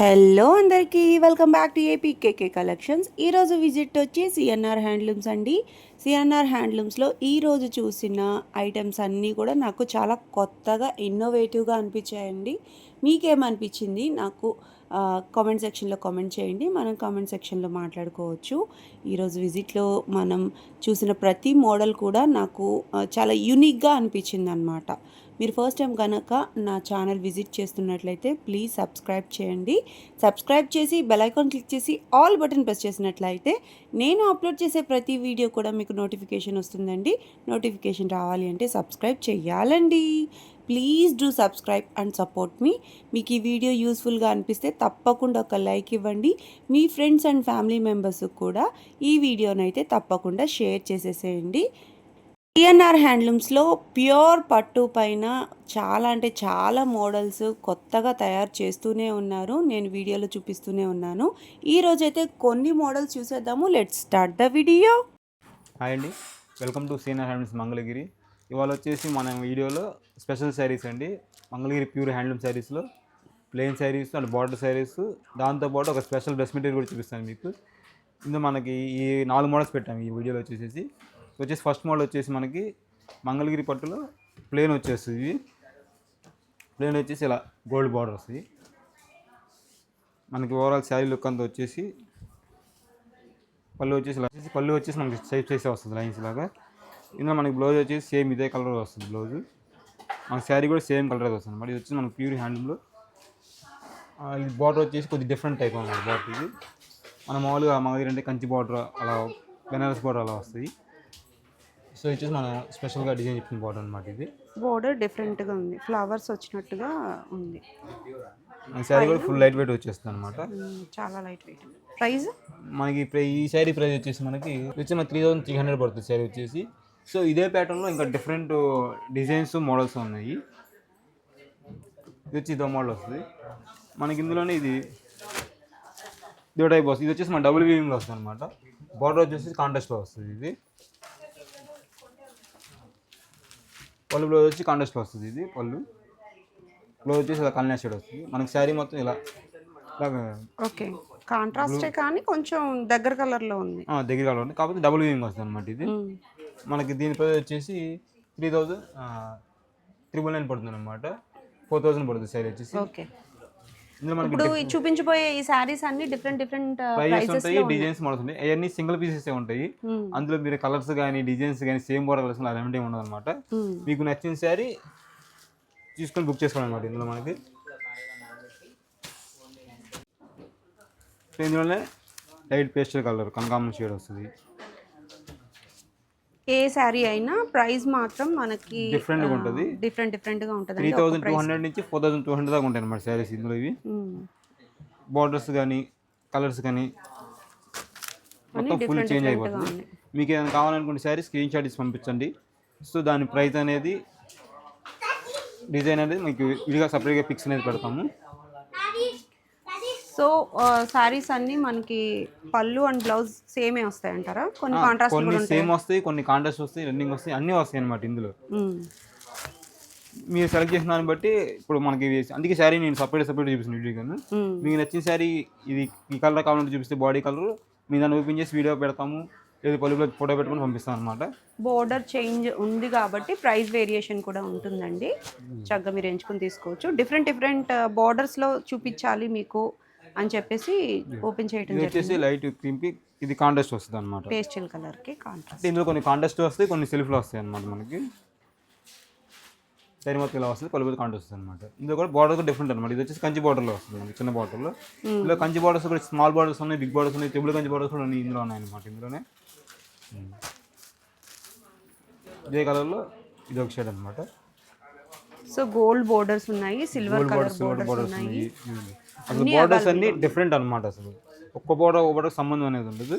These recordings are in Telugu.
హలో అందరికీ welcome back to AP KK collections. ఈరోజు విజిట్ వచ్చి సిఎన్ఆర్ హ్యాండ్లూమ్స్ అండి. సిఎన్ఆర్ హ్యాండ్లూమ్స్లో ఈరోజు చూసిన ఐటమ్స్ అన్నీ కూడా నాకు చాలా కొత్తగా ఇన్నోవేటివ్గా అనిపించాయండి. మీకేమనిపించింది? నాకు కామెంట్ సెక్షన్లో కామెంట్ చేయండి. మనం కామెంట్ సెక్షన్లో మాట్లాడుకోవచ్చు. ఈరోజు విజిట్లో మనం చూసిన ప్రతి మోడల్ కూడా నాకు చాలా యూనిక్గా అనిపించింది అనమాట మీరు ఫస్ట్ టైం కనుక నా ఛానల్ విజిట్ చేస్తున్నట్లయితే ప్లీజ్ సబ్స్క్రైబ్ చేయండి. సబ్స్క్రైబ్ చేసి బెల్ ఐకాన్ క్లిక్ చేసి ఆల్ బటన్ ప్రెస్ చేసినట్లయితే నేను అప్లోడ్ చేసే ప్రతి వీడియో కూడా మీకు నోటిఫికేషన్ వస్తుందండి. నోటిఫికేషన్ రావాలి అంటే సబ్స్క్రైబ్ చేయాలండి. Please do subscribe and support మీ మీకు ఈ వీడియో యూస్ఫుల్గా అనిపిస్తే తప్పకుండా ఒక లైక్ ఇవ్వండి. మీ ఫ్రెండ్స్ అండ్ ఫ్యామిలీ మెంబర్స్కి కూడా ఈ వీడియోనైతే తప్పకుండా షేర్ చేసేసేయండి. టిఎన్ఆర్ హ్యాండ్లూమ్స్లో ప్యూర్ పట్టు పైన చాలా అంటే చాలా మోడల్స్ కొత్తగా తయారు చేస్తూనే ఉన్నారు. నేను వీడియోలో చూపిస్తూనే ఉన్నాను. ఈ రోజైతే కొన్ని మోడల్స్ చూసేద్దాము. Let's start the video hi అండి. Welcome to senior handlooms Mangalagiri. ఇవాళ వచ్చేసి మన వీడియోలో స్పెషల్ శారీస్ అండి. మంగళగిరి ప్యూర్ హ్యాండ్లూమ్ శారీస్లో plain saris and border saris. దాంతోపాటు ఒక స్పెషల్ డ్రెస్ మెటీరియల్ కూడా చూపిస్తాను మీకు. ఇందులో మనకి ఈ నాలుగు మోడల్స్ పెట్టాము ఈ వీడియోలో వచ్చేసి వచ్చేసి ఫస్ట్ మోడల్ వచ్చేసి మనకి మంగళగిరి పట్టులో ప్లేన్ వచ్చేస్తుంది. ప్లేన్ వచ్చేసి ఇలా గోల్డ్ బార్డర్ వస్తుంది. మనకి ఓవరాల్ శారీ లుక్ అంతా వచ్చేసి పళ్ళు వచ్చేసి ఇలా వచ్చేసి పళ్ళు వచ్చేసి మనకి షేప్ చేసే వస్తుంది లైన్స్ లాగా. ఇందులో మనకి బ్లౌజ్ వచ్చేసి సేమ్ ఇదే కలర్ వస్తుంది బ్లౌజ్ మన శారీ కూడా సేమ్ కలర్ వస్తుంది. అనమాట ఇది వచ్చేసి మనకి ప్యూర్ హ్యాండ్లూమ్లో ఇది బార్డర్ వచ్చేసి కొద్దిగా డిఫరెంట్ టైప్ అనమాట బార్డర్ ఇది. మన మామూలుగా మా దగ్గర అంటే కంచి బార్డర్ అలా బెనారస్ బార్డర్ అలా వస్తాయి సో ఇది వచ్చేసి మనం స్పెషల్గా డిజైన్ చెప్పిన బార్డర్ అనమాట ఇది. బోర్డర్ డిఫరెంట్గా ఉంది. ఫ్లవర్స్ వచ్చినట్టుగా ఉంది. మన శారీ కూడా ఫుల్ లైట్ వెయిట్ వచ్చేస్తుంది అనమాట చాలా లైట్ వెయిట్. ప్రైస్? మనకి ఈ శారీ ప్రైస్ వచ్చేసి మనకి వచ్చి మనకి త్రీ థౌసండ్ త్రీ హండ్రెడ్ పడుతుంది శారీ వచ్చేసి. సో ఇదే ప్యాటర్న్లో ఇంకా డిఫరెంట్ డిజైన్స్ మోడల్స్ ఉన్నాయి. ఇది వచ్చి ఇదో మోడల్ వస్తుంది. మనకి ఇందులోనే ఇది ఇదో టైప్ వస్తుంది. ఇది వచ్చేసి మన డబుల్ వీవింగ్లో వస్తుంది అనమాట బార్డర్ వచ్చేసి కాంటెస్ట్లో వస్తుంది ఇది. పళ్ళు బ్లౌజ్ వచ్చి కాంటెస్ట్లో వస్తుంది ఇది పళ్ళు. బ్లౌజ్ వచ్చేసి ఇలా కన్యా షేడ్ వస్తుంది. మనకి శారీ మొత్తం ఇలా ఓకే. కాంట్రాస్టే కానీ కొంచెం దగ్గర కలర్లో ఉంది. దగ్గర కావాలి కాకపోతే డబుల్ వింగ్ వస్తుంది అనమాట ఇది. మనకి దీని ప్రైస్ వచ్చేసి త్రీ థౌజండ్ త్రిబుల్ నైన్ పడుతుంది అనమాట ఫోర్ థౌసండ్ పడుతుంది సైజ్ వచ్చేసి. ఓకే. ఇప్పుడు చూపించబోయే ఈ శారీస్ అన్ని డిఫరెంట్ డిఫరెంట్ ప్రైజెస్ ఉంటాయి డిజైన్స్ మోడల్స్ ఉంటాయి అవన్నీ సింగిల్ పీసెస్ ఉంటాయి. అందులో మీరు కలర్స్ కానీ డిజైన్స్ కానీ సేమ్ బోర్డర్ కలర్స్ అలాంటివి ఉండదు అనమాట మీకు నచ్చిన శారీ తీసుకొని బుక్ చేసుకోవాలి అనమాట ఇందులో మనకి. ఇందులోనే లైట్ పేస్టల్ కలర్ కనకాంబరం షేడ్ వస్తుంది. ఏ శారీ అయినా ప్రైస్ మాత్రం మనకి డిఫరెంట్గా ఉంటుంది. డిఫరెంట్ డిఫరెంట్గా ఉంటుంది త్రీ థౌసండ్ టూ హండ్రెడ్ నుంచి ఫోర్ థౌసండ్ టూ హండ్రెడ్ దాకా ఉంటాయి అనమాట శారీస్ ఇందులో ఇవి. బార్డర్స్ కానీ కలర్స్ కానీ మొత్తం ఫుల్ చేంజ్ అయిపోతుంది. మీకు ఏదైనా కావాలనుకుంటే శారీ స్క్రీన్ షాట్ ఇచ్చి పంపించండి. సో దాని ప్రైస్ అనేది డిజైన్ అనేది మీకు విడిగా సపరేట్గా పిక్స్ అనేది పెడతాము. సో శారీస్ అన్ని మనకి పళ్ళు అండ్ బ్లౌజ్ సేమే వస్తాయి అంటారా కొన్ని కాంట్రాస్ట్ కొన్ని సేమ్ వస్తాయి కొన్ని కాంట్రాస్ట్ వస్తాయి రన్నింగ్ వస్తాయి అన్నీ వస్తాయి అనమాట ఇందులో. మీరు సెలెక్ట్ చేసిన దాన్ని బట్టి ఇప్పుడు మనకి అందుకే శారీ నేను సపరేట్ సపరేట్ చూపిస్తాను వీడియో కానీ మీకు నచ్చిన శారీ ఇది ఈ కలర్ కావాలంటే చూపిస్తే బాడీ కలర్ మీ దాన్ని ఓపెన్ చేసి వీడియో పెడతాము లేదా పలుపులో ఫోటో పెట్టుకొని పంపిస్తాం అనమాట బోర్డర్ చేంజ్ ఉంది కాబట్టి ప్రైస్ వేరియేషన్ కూడా ఉంటుందండి. చక్కగా మీరు ఎంచుకుని తీసుకోవచ్చు. డిఫరెంట్ డిఫరెంట్లో చూపించాలి మీకు. అని చెప్పేసి ఓపెన్ చేయడం వచ్చేసి లైట్ క్రీమ్కి ఇది కాంటెస్ట్ వస్తుంది అనమాట పేస్టల్ కలర్కి కాంట్రాస్ట్. ఇందులో కొన్ని కాంటెస్ట్ వస్తాయి కొన్ని సెల్ఫ్లో వస్తాయి అనమాట మనకి. సరి మొత్తం ఇలా వస్తుంది పలుపు కాంటెస్ట్ వస్తుంది అనమాట ఇందులో కూడా బార్డర్ కూడా డిఫరెంట్ అనమాట ఇది వచ్చేసి కంచి బార్డర్లో వస్తుంది మనకి, చిన్న బార్డర్లో ఇందులో కంచి బార్డర్స్ కూడా స్మాల్ బార్డర్స్ ఉన్నాయి బిగ్ బార్డర్స్ ఉన్నాయి టెబుల్ కంచి బార్డర్స్ కూడా ఉన్నాయి ఇందులో ఉన్నాయి అనమాట ఇందులోనే. ఉమ్. ఇదే కలర్లో ఇది ఒక షేడ్ అనమాట సో గోల్డ్ బోర్డర్స్ ఉన్నాయి సిల్వర్ కలర్ బార్డర్స్ ఉన్నాయి. ఉమ్. అసలు బార్డర్స్ అన్ని డిఫరెంట్ అనమాట అసలు. ఒక్క బార్డర్ ఒక బార్డర్ సంబంధం అనేది ఉండదు.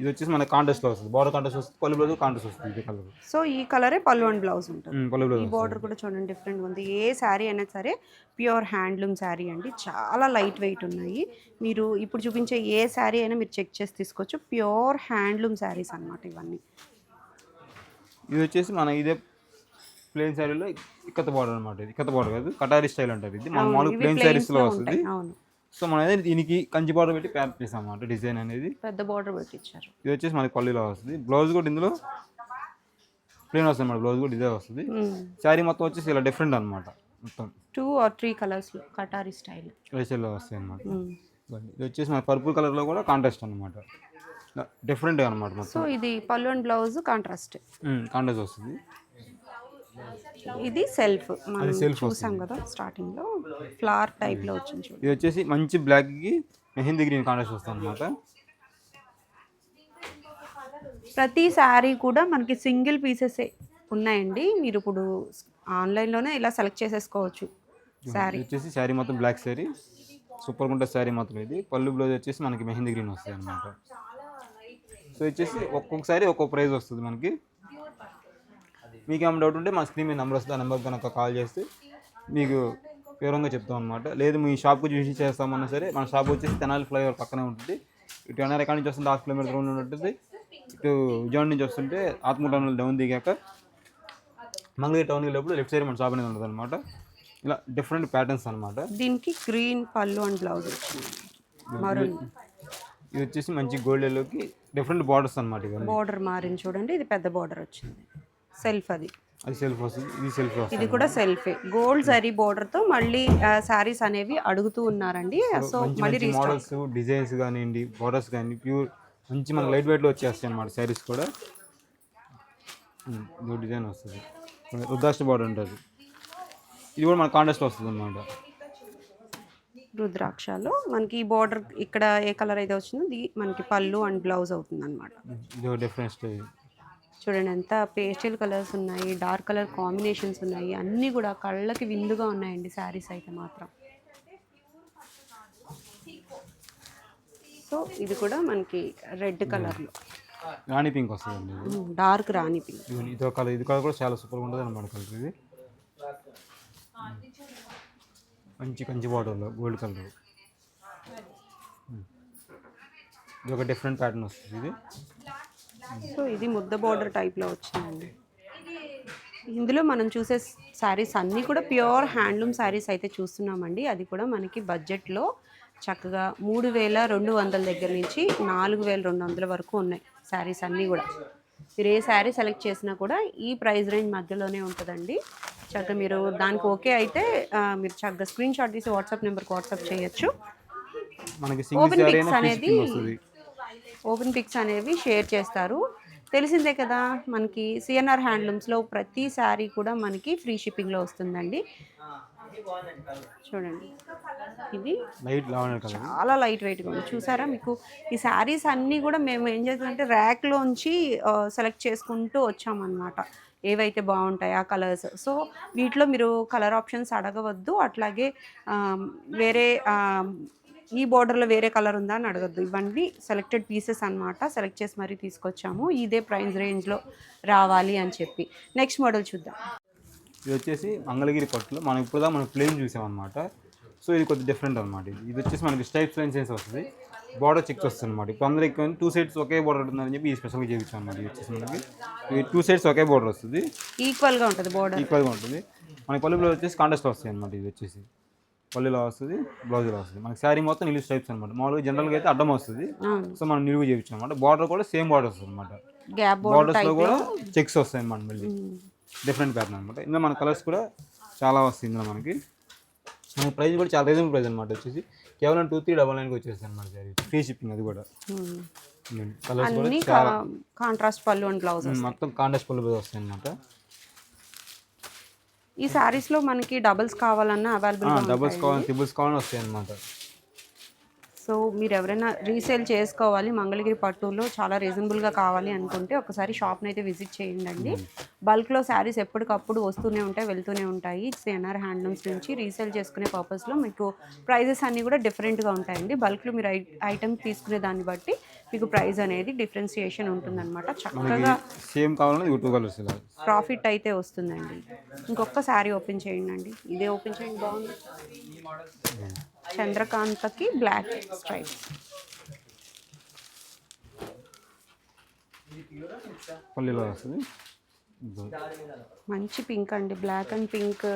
ఇది వచ్చేసి మన కాంటెస్ట్లో వస్తుంది. బార్డర్ కాంటెస్ట్ వస్తుంది పళ్ళు బ్లౌజ్ కాంటెస్ట్ వస్తుంది ఇది కలర్ సో ఈ కలరే పళ్ళు అండ్ బ్లౌజ్ ఉంటుంది. పళ్ళు బ్లౌజ్ ఈ బార్డర్ కూడా చూడండి డిఫరెంట్ ఉంది. ఏ శారీ అయినా సరే ప్యూర్ హ్యాండ్లూమ్ శారీ అండి. చాలా లైట్ వెయిట్ ఉన్నాయి. మీరు ఇప్పుడు చూపించే ఏ శారీ అయినా మీరు చెక్ చేసి తీసుకోవచ్చు. ప్యూర్ హ్యాండ్లూమ్ శారీస్ అన్నమాట ఇవన్నీ. ఇది వచ్చేసి మన ఇదే ప్లెయిన్ శారీలో ఇక్కత బార్డర్ అనమాట ఇది. ఇక్కత బార్డర్ కాదు కటారీ స్టైల్ అంటారు ఇది. మన మామూలుగా ప్లెయిన్ శారీస్లో వస్తుంది. అవును. సో మనం అనేది దీనికి కంచి బార్డర్ పెట్టి ప్యాక్ చేసాం అన్నమాట డిజైన్ అనేది. పెద్ద బార్డర్ పెట్టించారు ఇది వచ్చేసి మనకి పల్లీలో వస్తుంది. బ్లౌజ్ కూడా ఇందులో ప్లేన్ వస్తుంది అన్నమాట. బ్లౌజ్ కూడా ఇదే వస్తుంది. శారీ మొత్తం వచ్చేసి ఇలా డిఫరెంట్ అనమాట మొత్తం. టూ ఆర్ త్రీ కలర్స్లో కటారీ స్టైల్ రేషల్లో వస్తాయి అనమాట ఇది వచ్చేసి మన పర్పుల్ కలర్లో కూడా కాంట్రాస్ట్ అనమాట డిఫరెంట్ అనమాట సో ఇది పళ్ళు అండ్ బ్లౌజ్ కాంట్రాస్ట్ కాంట్రాస్ట్ వస్తుంది. ఇది సెల్ఫ్. మనం చూసాం కదా స్టార్టింగ్లో ఫ్లవర్ టైప్లో వచ్చింది చూడండి ఇది వచ్చేసి మంచి బ్లాక్కి మెహందీ గ్రీన్ కాంట్రాస్ట్ వస్తుంది అనమాట ప్రతి శారీ కూడా మనకి సింగిల్ పీసెస్ ఉన్నాయండి. మీరు ఇప్పుడు ఆన్లైన్లోనే ఇలా సెలెక్ట్ చేసేసుకోవచ్చు శారీ. ఇది వచ్చేసి శారీ మొత్తం బ్లాక్ శారీ. సూపర్ ఉంటుంది శారీ మొత్తం ఇది. పళ్ళు బ్లౌజ్ వచ్చేసి మనకి మెహందీ గ్రీన్ వస్తుంది అనమాట సో వచ్చేసి ఒక్కొక్కసారి ఒక్కొక్క ప్రైస్ వస్తుంది మనకి. మీకు ఏమైనా డౌట్ ఉంటే మా స్క్రీన్ మీద నెంబర్ వస్తుంది ఆ నెంబర్ కనుక కాల్ చేస్తే మీకు వివరంగా చెప్తాం అనమాట లేదు మీ షాప్కి చూసి చేస్తామన్నా సరే మన షాప్ వచ్చేసి తెనాలి ఫ్లైఓవర్ పక్కనే ఉంటుంది. ఇటు ఎన్ఆర్ ఎక్కడి నుంచి వస్తుంది హాఫ్ కిలోమీటర్ దూరంలో ఉంటుంది. ఇటు విజయవాడ నుంచి వస్తుంటే ఆత్మ టౌన్లో డౌన్ దిగాక మంగళగిరి టౌన్కి వెళ్ళినప్పుడు లెఫ్ట్ సైడ్ మన షాప్ అనేది ఉంటుంది అనమాట ఇలా డిఫరెంట్ ప్యాటర్న్స్ అనమాట దీనికి గ్రీన్ పళ్ళు అండ్ బ్లౌజ్ ఇది వచ్చేసి మంచి గోల్డ్ ఎల్లోకి డిఫరెంట్ బార్డర్స్ అనమాట బార్డర్ మారింది చూడండి ఇది పెద్ద బార్డర్ వచ్చింది. సెల్ఫ్ అది. అది సెల్ఫ్ వస్తుంది. ఇది సెల్ఫ్ ఇది కూడా సెల్ఫే. గోల్డ్ జరీ border తో మళ్ళీ శారీస్ అనేవి అడుగుతూ ఉన్నారండి. సో మళ్ళీ మోడల్స్ డిజైన్స్ కానివ్వండి బార్డర్స్ కానీ ప్యూర్ మంచి మన లైట్ వెయిట్లో వచ్చేస్తాయి అనమాట శారీస్ కూడా. ఇదో డిజైన్ వస్తుంది. రుద్రాష్ట్ర బార్డర్ ఉంటుంది ఇది కూడా మన కాంటెస్ట్ వస్తుంది అనమాట రుద్రాక్షలో. మనకి ఈ బార్డర్ ఇక్కడ ఏ కలర్ అయితే వచ్చిందో మనకి పళ్ళు అండ్ బ్లౌజ్ అవుతుంది అనమాట డిఫరెంట్ స్టైల్ చూడండి ఎంత పేస్టల్ కలర్స్ ఉన్నాయి డార్క్ కలర్ కాంబినేషన్స్ ఉన్నాయి అన్నీ కూడా కళ్ళకి విందుగా ఉన్నాయండి శారీస్ అయితే మాత్రం. సో ఇది కూడా మనకి రెడ్ కలర్లో రాణి పింక్ వస్తుంది డార్క్ రాణి పింక్ ఇది ఇదో కలర్ ఇది కలర్ కూడా చాలా సూపర్గా ఉంటుంది అనమాట కలర్ ఇది. మంచి కంచి బార్డర్లో గోల్డ్ కలర్ ఇది ఒక డిఫరెంట్ ప్యాటర్న్ వస్తుంది ఇది. సో ఇది ముద్ద బార్డర్ టైప్లో వచ్చిందండి. ఇందులో మనం చూసే శారీస్ అన్నీ కూడా ప్యూర్ హ్యాండ్లూమ్ శారీస్ అయితే చూస్తున్నామండి. అది కూడా మనకి బడ్జెట్లో చక్కగా మూడు వేల రెండు వందల దగ్గర నుంచి నాలుగు వేల రెండు వందల వరకు ఉన్నాయి శారీస్ అన్నీ కూడా. మీరు ఏ శారీ సెలెక్ట్ చేసినా కూడా ఈ ప్రైస్ రేంజ్ మధ్యలోనే ఉంటుందండి. చక్కగా మీరు దానికి ఓకే అయితే మీరు చక్కగా స్క్రీన్ షాట్ తీసి వాట్సాప్ నెంబర్కి వాట్సాప్ చేయొచ్చు. మనకి pics అయినా అనేది ఓపెన్ పిక్స్ అనేవి షేర్ చేస్తారు. తెలిసిందే కదా మనకి సిఎన్ఆర్ హ్యాండ్లూమ్స్లో ప్రతి శారీ కూడా మనకి ఫ్రీ షిప్పింగ్లో వస్తుందండి. చూడండి. ఇది చాలా లైట్ వెయిట్గా ఉంది. చూసారా మీకు? ఈ శారీస్ అన్నీ కూడా మేము ఏం చేస్తామంటే ర్యాక్లోంచి సెలెక్ట్ చేసుకుంటూ వచ్చామన్నమాట. ఏవైతే బాగుంటాయి ఆ కలర్స్. సో వీటిలో మీరు కలర్ ఆప్షన్స్ అడగవద్దు. అట్లాగే వేరే ఈ బార్డర్లో వేరే కలర్ ఉందా అని అడగద్దు. ఇవన్నీ సెలెక్టెడ్ పీసెస్ అన్నమాట. సెలెక్ట్ చేసి మరీ తీసుకొచ్చాము. ఇదే ప్రైస్ రేంజ్లో రావాలి అని చెప్పి. నెక్స్ట్ మోడల్ చూద్దాం. ఇది వచ్చేసి మంగళగిరి పట్టులో మనం ఇప్పుడు మనం ప్లేన్ చూసామన్నమాట. సో ఇది కొద్దిగా డిఫరెంట్ అనమాట ఇది ఇది వచ్చేసి మనకి స్టైప్స్ లైన్స్ వేసి వస్తుంది. బార్డర్ చెక్స్ వస్తుంది అనమాట ఇప్పుడు అందరూ ఎక్కువ టూ సైడ్స్ ఒకే బార్డర్ ఉంటుందని చెప్పి ఈ స్పెషల్గా చేయించాం అనమాట ఇది వచ్చేసి మనకి. టూ సైడ్స్ ఒకే బార్డర్ వస్తుంది. ఈక్వల్గా ఉంటుంది బార్డర్ ఈక్వల్గా ఉంటుంది. మనకి పళ్ళు బ్లౌజ్ వచ్చేసి కాంటెస్ట్ వస్తాయి అనమాట ఇది వచ్చేసి. పళ్ళులో వస్తుంది బ్లౌజ్లో వస్తుంది. మనకి శారీ మొత్తం నిలువు స్టైప్స్ అనమాట మామూలుగా జనరల్గా అయితే అడ్డం వస్తుంది. సో మనం నిలువు చేయించాం అనమాట బార్డర్ కూడా సేమ్ బార్డర్ వస్తుంది అనమాట బార్డర్స్లో కూడా చెక్స్ వస్తాయి అన్నమాట మళ్ళీ. డిఫరెంట్ ప్యాటర్న్ అనమాట ఇందులో మన కలర్స్ కూడా చాలా వస్తాయి ఇందులో మనకి. మన ప్రైస్ కూడా చాలా రీజనబుల్ ప్రైస్ అనమాట వచ్చేసి. కేవలం టూ త్రీ డబల్ నైన్కి వచ్చేస్తుంది అనమాట శారీ. ఫ్రీ షిప్పింగ్ అది కూడా. కలర్స్ కూడా కాంట్రాస్ట్ పళ్ళు అండ్ బ్లౌజ్ మొత్తం కాండెస్ట్ పళ్ళు వస్తాయి అనమాట ఈ సారీస్లో మనకి డబుల్స్ కావాలన్నా అవైలబుల్ డబుల్స్ కావాలి ట్రిబుల్స్ కావాలని వస్తాయి అనమాట సో మీరు ఎవరైనా రీసేల్ చేసుకోవాలి మంగళగిరి పట్టులో చాలా రీజనబుల్గా కావాలి అనుకుంటే ఒకసారి షాప్ని అయితే విజిట్ చేయండి అండి బల్క్లో శారీస్ ఎప్పటికప్పుడు వస్తూనే ఉంటాయి వెళ్తూనే ఉంటాయి. సిఎన్ఆర్ హ్యాండ్లూమ్స్ నుంచి రీసేల్ చేసుకునే పర్పస్లో మీకు ప్రైజెస్ అన్నీ కూడా డిఫరెంట్గా ఉంటాయండి. బల్క్లో మీరు ఐ ఐటమ్ తీసుకునే దాన్ని బట్టి మీకు ప్రైస్ అనేది డిఫరెన్సియేషన్ ఉంటుందన్నమాట. చక్కగా సేమ్ కావాలని ఇవి టూ కలర్స్ ఇలా ప్రాఫిట్ అయితే వస్తుందండి. ఇంకొక శారీ ఓపెన్ చేయండి అండి ఇదే ఓపెన్ చేయండి బాగుంది. చంద్రకాంతకి బ్లాక్ స్ట్రైప్ మంచి పింక్ అండి. Black and pink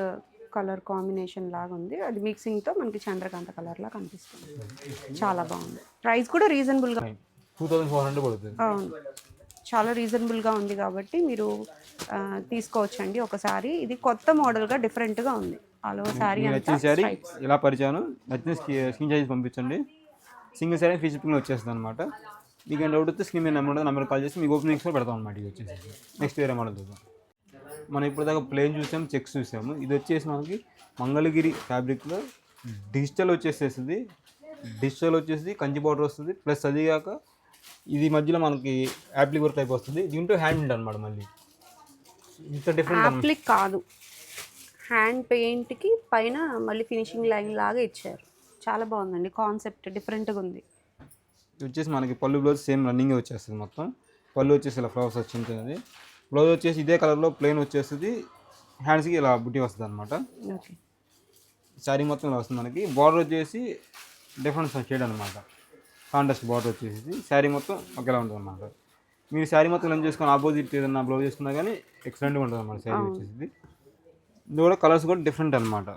colour combination లాగా ఉంది. అది మిక్సింగ్తో మనకి చంద్రకాంత కలర్లా కనిపిస్తుంది. చాలా బాగుంది. ప్రైస్ కూడా రీజనబుల్గా టూ థౌసండ్ ఫోర్ హండ్రెడ్ పడుతుంది. అవును. చాలా రీజనబుల్గా ఉంది కాబట్టి మీరు తీసుకోవచ్చండి ఒకసారి. ఇది కొత్త మోడల్గా డిఫరెంట్గా ఉంది. ఆల్ ఓవర్ అంతా నచ్చిన శారీ ఇలా పరిచాను. నచ్చిన స్క్రీన్ చార్జెస్ పంపించండి. సింగిల్ శారీ ఫ్రీ షిప్పింగ్లో వచ్చేస్తుంది అనమాట మీకు ఏం డౌట్ వస్తే స్క్రీన్ మీద నెంబర్ నెంబర్ కాల్ చేసి మీకు ఓపెనింగ్స్ కూడా పెడతాం అనమాట ఇది వచ్చేసి. నెక్స్ట్ వేరే మోడల్ చూద్దాం. మనం ఇప్పుడు దాకా ప్లేన్ చూసాము చెక్స్ చూసాము. ఇది వచ్చేసి మనకి మంగళగిరి ఫ్యాబ్రిక్లో డిజిటల్ వచ్చేసేస్తుంది డిజిటల్ వచ్చేసి కంచి బార్డర్ వస్తుంది. ప్లస్ అది కాక ఇది మధ్యలో మనకి యాప్లిక్ వర్క్ టైప్ వస్తుంది. దీంట్లో హ్యాండ్ అనమాట మళ్ళీ. ఇంత డిఫరెంట్ యాప్లిక్ కాదు. హ్యాండ్ పెయింట్కి పైన మళ్ళీ ఫినిషింగ్ లైన్ లాగా ఇచ్చారు. చాలా బాగుందండి. కాన్సెప్ట్ డిఫరెంట్గా ఉంది. ఇది వచ్చేసి మనకి పళ్ళు బ్లౌజ్ సేమ్ రన్నింగ్ వచ్చేస్తుంది మొత్తం. పళ్ళు వచ్చేసి ఇలా ఫ్లవర్స్ వచ్చి ఉంటుంది. బ్లౌజ్ వచ్చేసి ఇదే కలర్లో ప్లెయిన్ వచ్చేస్తుంది. హ్యాండ్స్కి ఇలా బుట్టి వస్తుంది అనమాట శారీ మొత్తం ఇలా వస్తుంది మనకి. బార్డర్ వచ్చేసి డిఫరెన్స్ షేడ్ అనమాట కాంట్రాస్ట్ బార్డర్ వచ్చేసి శారీ మొత్తం ఒకేలా ఉంటుంది అనమాట మీరు శారీ మొత్తం ఏం చేసుకొని ఆపోజిట్ ఏదన్నా బ్లౌజ్ చేసుకున్నా కానీ ఎక్సలెంట్గా ఉంటుంది అనమాట శారీ వచ్చేసి ఇది కూడా కలర్స్ కూడా డిఫరెంట్ అనమాట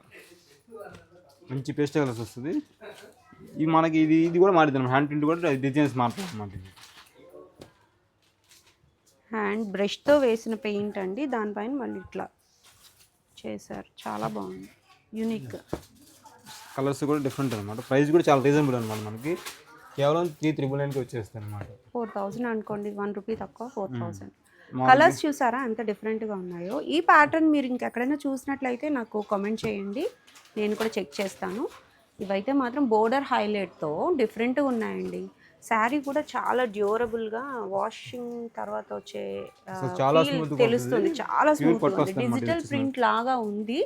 మంచి పేస్ట్ కలర్స్ వస్తుంది. ఇది మనకి ఇది ఇది కూడా మారుతుంది అనమాట హ్యాండ్ ప్రింట్ కూడా డిజైన్స్ మారుతుంది అనమాట ఇది హ్యాండ్ బ్రష్తో వేసిన పెయింట్ అండి. దానిపైన మళ్ళీ ఇట్లా చేశారు. చాలా బాగుంది. యూనిక్ కలర్స్ కూడా డిఫరెంట్ అనమాట ప్రైస్ కూడా చాలా రీజనబుల్ అనమాట మనకి. కేవలం త్రీ త్రిబుల్ నైన్కి వచ్చేస్తుంది అనమాట ఫోర్ థౌజండ్ అనుకోండి వన్ రూపీ తక్కువ ఫోర్ థౌజండ్ కలర్స్ చూసారా? ఎంత డిఫరెంట్గా ఉన్నాయో. ఈ ప్యాటర్న్ మీరు ఇంకెక్కడైనా చూసినట్లయితే నాకు కామెంట్ చేయండి. నేను కూడా చెక్ చేస్తాను. ఇవైతే మాత్రం బోర్డర్ హైలైట్తో డిఫరెంట్గా ఉన్నాయండి. శారీ కూడా చాలా డ్యూరబుల్గా వాషింగ్ తర్వాత వచ్చే తెలుస్తుంది. చాలా స్మూత్ అన్నమాట డిజిటల్ ప్రింట్ లాగా ఉంది.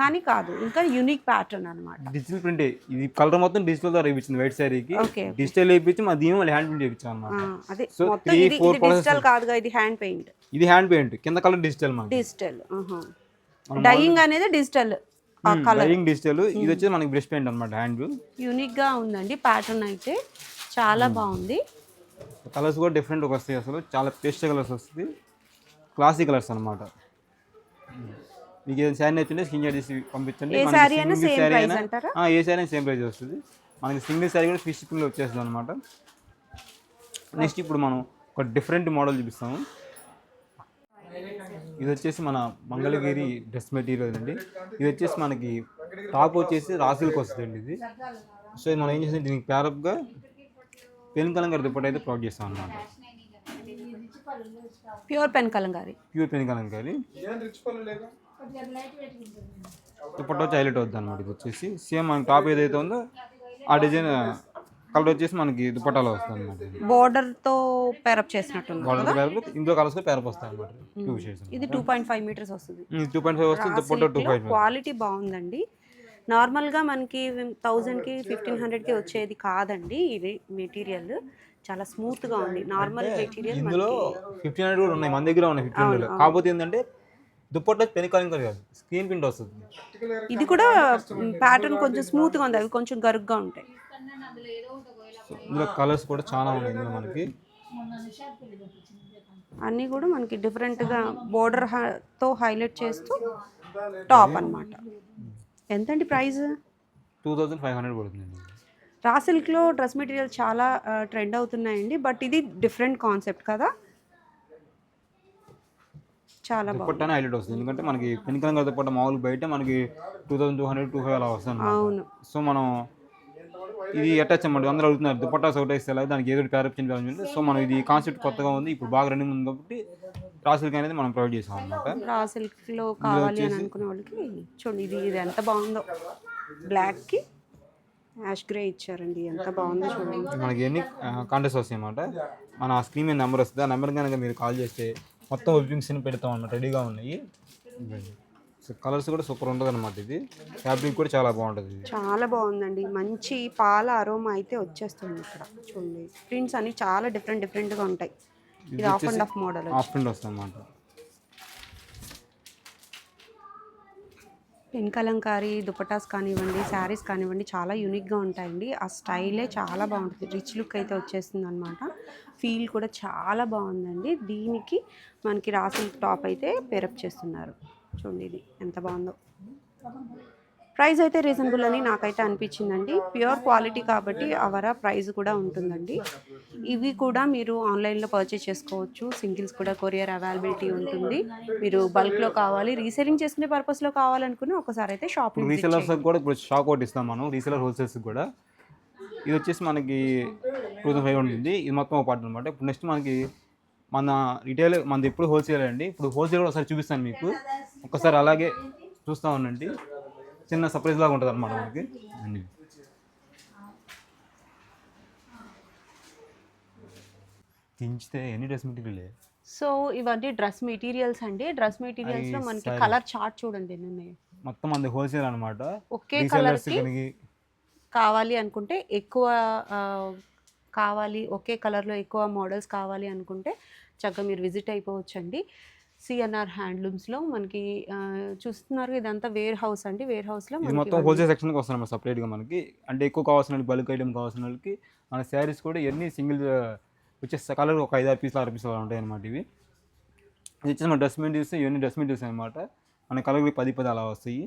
కానీ కాదు ఇంకా యూనిక్ ప్యాటర్న్ అనమాట డిజిటల్ ప్రింట్ ఇది కలర్ మొత్తం డిజిటల్ ద్వారా వేయించింది వైట్ శారీకి. డిజిటల్ వేయించి అది ఏమో హ్యాండ్ ప్రింట్ వేయించాం అనమాట అదే. మొత్తం ఇది డిజిటల్ కాదుగా ఇది హ్యాండ్ పెయింట్ ఇది హ్యాండ్ పెయింట్ కింద కలర్ డిజిటల్ మనకి డిజిటల్ డైయింగ్ అనేది డిజిటల్ ఆ కలర్ డైయింగ్ డిజిటల్ ఇది వచ్చేసి మనకి బ్రష్ పెయింట్ అనమాట హ్యాండ్ యూనిక్గా ఉందండి ప్యాటర్న్ అయితే. చాలా బాగుంది. కలర్స్ కూడా డిఫరెంట్ వస్తాయి అసలు. చాలా పేస్ట్ కలర్స్ వస్తుంది క్లాసిక్ కలర్స్ అనమాట మీకు ఏదైనా శారీ నచ్చింటే స్క్రీన్ షాట్ తీసి పంపించండి. ఏ శారీ అయినా సేమ్ ప్రైస్ వస్తుంది. మనకి సింగిల్ శారీ కూడా ఫిష్ షిప్పింగ్లో వచ్చేస్తుంది అనమాట నెక్స్ట్ ఇప్పుడు మనం ఒక డిఫరెంట్ మోడల్ చూపిస్తాము. ఇది వచ్చేసి మన మంగళగిరి డ్రెస్ మెటీరియల్ అండి. ఇది వచ్చేసి మనకి టాప్ వచ్చేసి రాసులకు వస్తుందండి ఇది. సో మనం ఏం చేస్తాం? దీనికి ప్యారప్గా పెన్ కలంకారీ దుప్పటి అయితే ప్రొవైడ్ చేస్తాం అనమాట pure pen Kalamkari pure pen Kalamkari దుప్పటి వచ్చి హైలైట్ అవుతుంది అనమాట ఇది వచ్చేసి. సేమ్ మన టాప్ ఏదైతే ఉందో ఆ డిజైన్ కలర్ వచ్చేసి మనకి దుప్పటాలో వస్తుంది అనమాట బోర్డర్తో పేరప్ చేసినట్టుంది బార్డర్ ప్యారప్ ఇందులో కలర్స్ ప్యారప్ వస్తాయి అనమాట షేడ్స్ ఇది టూ పాయింట్ ఫైవ్ మీటర్స్ వస్తుంది. టూ పాయింట్ ఫైవ్ వస్తుంది. దుప్పట టూ పాయింట్ క్వాలిటీ బాగుందండి. నార్మల్గా మనకి థౌజండ్కి ఫిఫ్టీన్ హండ్రెడ్కి వచ్చేది కాదండి ఇది మెటీరియల్. చాలా స్మూత్గా ఉంది. నార్మల్ మెటీరియల్ ఇందులో ఫిఫ్టీన్ హండ్రెడ్ కూడా ఉన్నాయి. మన దగ్గర ఉన్నాయి ఫిఫ్టీన్ హండ్రెడ్. కాకపోతే ఏంటంటే దుప్పట్లో పెన్ కలంకారీ కాదు. స్క్రీన్ ప్రింట్ వస్తుంది. ఇది కూడా ప్యాటర్న్ కొంచెం స్మూత్గా ఉంది. అవి కొంచెం గరుగ్గా ఉంటాయి. ఇందులో కలర్స్ కూడా చాలా ఉన్నాయి ఇందులో మనకి. అన్నీ కూడా మనకి డిఫరెంట్గా బోర్డర్తో హైలైట్ చేస్తూ టాప్ అన్నమాట. ఎంతండి price? Two thousand five hundred పడుతుందండి. రా సిల్క్లో డ్రెస్ మెటీరియల్ చాలా ట్రెండ్ అవుతున్నాయండి. బట్ ఇది డిఫరెంట్ కాన్సెప్ట్ కదా? చాలా దుప్పట్టానే హైలైట్ వస్తుంది. ఎందుకంటే మనకి పెన్ కలంకారీ దుప్పట్ట మామూలుగా బయట మనకి two thousand two hundred two five అలా వస్తుంది. అవును. సో మనం ఇది అటాచ్ అన్నమాట అందరూ అడుగుతున్నారు దుపట్టా ఒకటి ఇస్తే ఎలా? దానికి ఏదో ప్యారప్ చేయాలి సో మనం ఇది కాన్సెప్ట్ కొత్తగా ఉంది. ఇప్పుడు బాగా రన్నింగ్ ఉంది కాబట్టి రాసులకి అనేది మనం ప్రొవైడ్ చేసాం అనమాట రా సిల్క్లో కావాలి అని అనుకునే వాళ్ళకి చూడండి ఇది ఇది ఎంత బాగుందో. బ్లాక్కి యాష్ గ్రే ఇచ్చారండి ఎంత బాగుందో చూడండి. మనకి ఎన్ని కాంటెస్ట్ వస్తాయి అన్నమాట. మన స్క్రీన్ మీద నెంబర్ వస్తుంది. ఆ నెంబర్ కనుక మీరు కాల్ చేస్తే మొత్తం వెబ్బింగ్స్ పెడతాం అన్నమాట. రెడీగా ఉన్నాయి. సో కలర్స్ కూడా సూపర్ ఉంటుంది అనమాట ఇది. ఫ్యాబ్రిక్ కూడా చాలా బాగుంటుంది. ఇది చాలా బాగుందండి. మంచి పాల అరోమా అయితే వచ్చేస్తుంది ఇక్కడ చూడండి. ప్రింట్స్ అన్ని చాలా డిఫరెంట్ డిఫరెంట్గా ఉంటాయి. ఇది half and half model half print వస్తుంది అనమాట పెన్ కలంకారీ దుపటాస్ కానివ్వండి శారీస్ కానివ్వండి చాలా యూనిక్గా ఉంటాయండి. ఆ స్టైలే చాలా బాగుంటుంది. రిచ్ లుక్ అయితే వచ్చేస్తుంది అనమాట ఫీల్ కూడా చాలా బాగుందండి. దీనికి మనకి రాసిన టాప్ అయితే పేరప్ చేస్తున్నారు. చూడండి ఇది. ఎంత బాగుందో. ప్రైస్ అయితే రీజనబుల్ అని నాకైతే అనిపించిందండి. ప్యూర్ క్వాలిటీ కాబట్టి అవర ప్రైస్ కూడా ఉంటుందండి. ఇవి కూడా మీరు ఆన్లైన్లో పర్చేస్ చేసుకోవచ్చు. సింగిల్స్ కూడా కొరియర్ అవైలబిలిటీ ఉంటుంది. మీరు బల్క్లో కావాలి రీసెలింగ్ చేసుకునే పర్పస్లో కావాలనుకుని ఒకసారి అయితే షాప్ ఇప్పుడు రీసెలర్స్ కూడా ఇప్పుడు స్టాక్ ఒకటి ఇస్తాం మనం. రీసెలర్ హోల్సేల్స్ కూడా. ఇది వచ్చేసి మనకి టూ థౌసండ్ ఫైవ్ ఉంటుంది. ఇది మొత్తం ఒక పార్ట్ అనమాట ఇప్పుడు నెక్స్ట్ మనకి మన రిటైల్ మనది ఎప్పుడు హోల్సేల్ అండి. ఇప్పుడు హోల్సేల్ కూడా ఒకసారి చూపిస్తాను మీకు. ఒకసారి అలాగే చూస్తూ ఉండండి. చిన్న సర్ప్రైజ్ లాగా ఉంటుంది అనమాట మనకి. అన్ని. దించితే ఎన్ని డ్రెస్ మెటీరియల్ సో ఇవన్నీ డ్రెస్ మెటీరియల్స్ అండి. డ్రెస్ మెటీరియల్స్లో అవి మనకి. కలర్ చార్ట్ చూడండి ఎన్ని ఉన్నాయి మొత్తం మనది హోల్సేల్ అనమాట ఒకే కలర్కి కావాలి అనుకుంటే ఎక్కువ కావాలి ఒకే కలర్లో ఎక్కువ మోడల్స్ కావాలి అనుకుంటే చక్కగా మీరు విజిట్ అయిపోవచ్చు అండి సిఎన్ఆర్ హ్యాండ్లూమ్స్లో మనకి చూస్తున్నారు ఇదంతా వేర్ హౌస్ అండి వేర్ హౌస్లో మొత్తం హోల్సేల్ సెక్షన్కి వస్తుంది అన్నమాట సపరేట్గా మనకి. అంటే ఎక్కువ కావాల్సిన వాళ్ళకి బల్క్ ఐటమ్ కావాల్సిన వాళ్ళకి మన శారీస్ కూడా ఇవన్నీ సింగిల్ వచ్చేసి కలర్ ఒక ఐదు ఆరు పీసులు ఆరు పీసులు ఉంటాయి అనమాట ఇవి. ఇది వచ్చేసి మన డ్రెస్ మెటీరియల్స్ ఇవన్నీ డ్రెస్ మెటీరియల్స్ అనమాట మన కలర్ పది పది అలా వస్తాయి.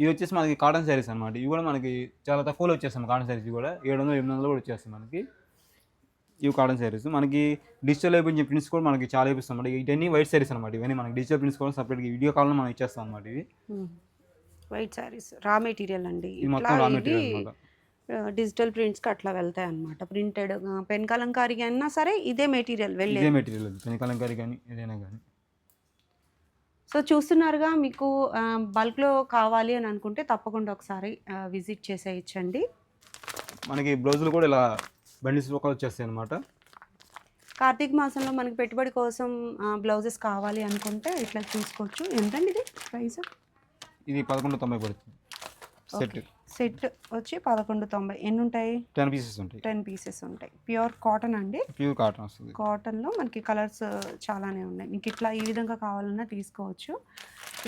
ఇవి వచ్చేసి మనకి కాటన్ శారీస్ అనమాట ఇవి కూడా మనకి చాలా తక్కువలో వచ్చేస్తాయి కాటన్ శారీస్ కూడా. ఏడు వందలు ఎనిమిది వందలు కూడా వచ్చేస్తాయి మనకి. ఇవి కాటన్ శారీస్ మనకి డిజిటల్ అయిపోయిన ప్రింట్స్ కూడా మనకి చాలా ఇప్పిస్తాం అనమాట ఇవన్నీ వైట్ శారీస్ అనమాట ఇవన్నీ మనకి డిజిటల్ ప్రింట్స్ కూడా సపరేట్గా వీడియో కాల్లో మనం ఇచ్చేస్తాం అనమాట ఇవి. వైట్ శారీస్ రా మెటీరియల్ అండి. ఇది మొత్తం రా మెటీరియల్ డిజిటల్ ప్రింట్స్కి అట్లా వెళ్తాయి అనమాట ప్రింటెడ్ పెన్ కలంకారీ అయినా సరే ఇదే మెటీరియల్ వెళ్ళే ఇదే మెటీరియల్ పెన్ కలంకారీ కానీ ఏదైనా కానీ. సో చూస్తున్నారుగా మీకు బల్క్లో కావాలి అని అనుకుంటే తప్పకుండా ఒకసారి విజిట్ చేసేయచ్చండి. మనకి బ్లౌజులు కూడా ఇలా బండిల్స్ ఒక వచ్చేస్తాయి అనమాట కార్తీక మాసంలో మనకి పెట్టుబడి కోసం బ్లౌజెస్ కావాలి అనుకుంటే ఇట్లా చూసుకోవచ్చు ఎంతండి ఇది ప్రైస్? ఇది పదకొండు తొంభై పడుతుంది. సెట్ సెట్ వచ్చి పదకొండు తొంభై. ఎన్ని ఉంటాయి? టెన్ పీసెస్ ఉంటాయి. టెన్ పీసెస్ ఉంటాయి. ప్యూర్ కాటన్ అండి? ప్యూర్ కాటన్ వస్తుంది. కాటన్లో మనకి కలర్స్ చాలానే ఉన్నాయి. మీకు ఇట్లా ఈ విధంగా కావాలన్నా తీసుకోవచ్చు.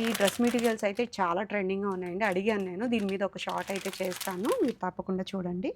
ఈ డ్రెస్ మెటీరియల్స్ అయితే చాలా ట్రెండింగ్గా ఉన్నాయండి. అడిగాను నేను. దీని మీద ఒక షార్ట్ అయితే చేస్తాను. మీరు తప్పకుండా చూడండి.